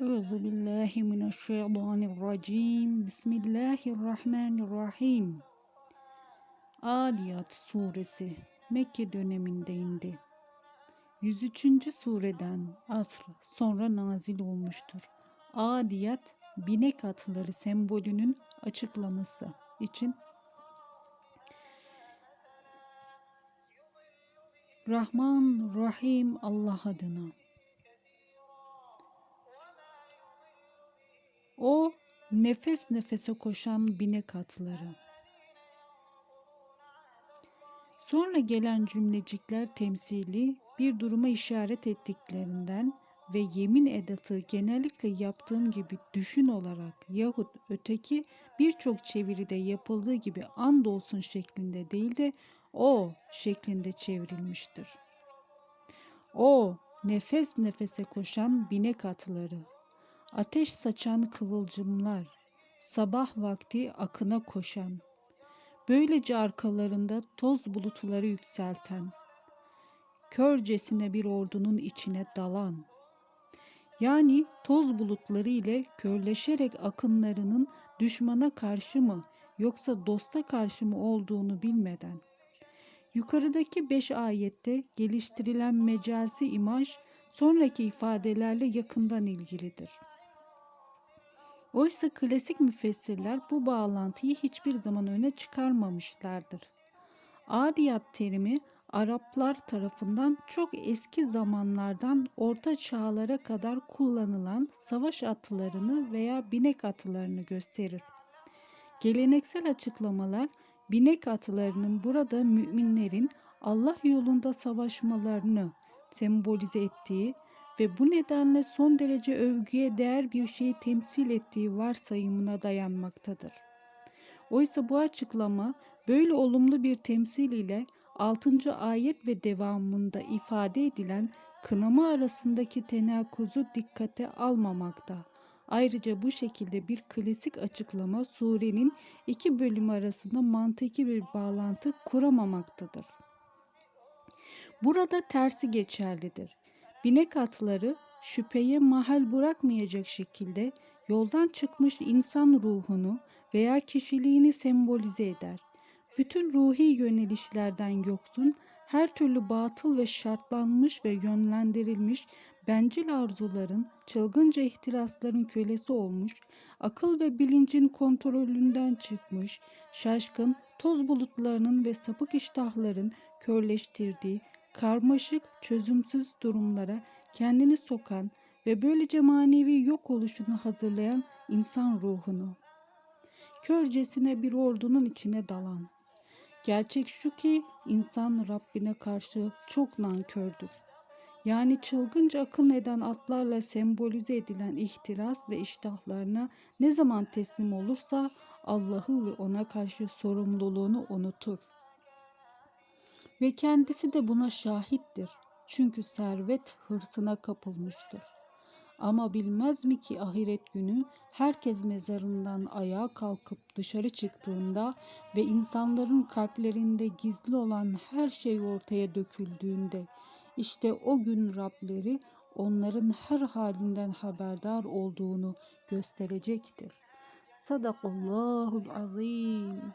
Euzu billahi mineşşeytanirracim. Bismillahirrahmanirrahim. Adiyat suresi Mekke döneminde indi. 103. sureden asr sonra nazil olmuştur. Adiyat binek atları sembolünün açıklaması için Rahman Rahim Allah adına O nefes nefese koşan binek atları. Sonra gelen cümlecikler temsili bir duruma işaret ettiklerinden ve yemin edatı genellikle yaptığım gibi düşün olarak yahut öteki birçok çeviride yapıldığı gibi andolsun şeklinde değil de o şeklinde çevrilmiştir. O nefes nefese koşan binek atları ateş saçan kıvılcımlar, sabah vakti akına koşan, böylece arkalarında toz bulutları yükselten, körcesine bir ordunun içine dalan, yani toz bulutları ile körleşerek akınlarının düşmana karşı mı yoksa dosta karşı mı olduğunu bilmeden, yukarıdaki beş ayette geliştirilen mecazi imaj sonraki ifadelerle yakından ilgilidir.'' Oysa klasik müfessirler bu bağlantıyı hiçbir zaman öne çıkarmamışlardır. Adiyat terimi Araplar tarafından çok eski zamanlardan orta çağlara kadar kullanılan savaş atlarını veya binek atlarını gösterir. Geleneksel açıklamalar binek atlarının burada müminlerin Allah yolunda savaşmalarını sembolize ettiği ve bu nedenle son derece övgüye değer bir şeyi temsil ettiği varsayımına dayanmaktadır. Oysa bu açıklama böyle olumlu bir temsil ile 6. ayet ve devamında ifade edilen kınama arasındaki tenakuzu dikkate almamakta. Ayrıca bu şekilde bir klasik açıklama surenin iki bölümü arasında mantıki bir bağlantı kuramamaktadır. Burada tersi geçerlidir. Binek atları şüpheye mahal bırakmayacak şekilde yoldan çıkmış insan ruhunu veya kişiliğini sembolize eder. Bütün ruhi yönelişlerden yoksun, her türlü batıl ve şartlanmış ve yönlendirilmiş bencil arzuların, çılgınca ihtirasların kölesi olmuş, akıl ve bilincin kontrolünden çıkmış, şaşkın, toz bulutlarının ve sapık iştahların körleştirdiği, karmaşık, çözümsüz durumlara kendini sokan ve böylece manevi yok oluşunu hazırlayan insan ruhunu. Körcesine bir ordunun içine dalan. Gerçek şu ki insan Rabbine karşı çok nankördür. Yani çılgınca akıl eden atlarla sembolize edilen ihtiras ve iştahlarına ne zaman teslim olursa Allah'ı ve ona karşı sorumluluğunu unutur. Ve kendisi de buna şahittir. Çünkü servet hırsına kapılmıştır. Ama bilmez mi ki ahiret günü herkes mezarından ayağa kalkıp dışarı çıktığında ve insanların kalplerinde gizli olan her şey ortaya döküldüğünde işte o gün Rableri onların her halinden haberdar olduğunu gösterecektir. Sadakallahul azim.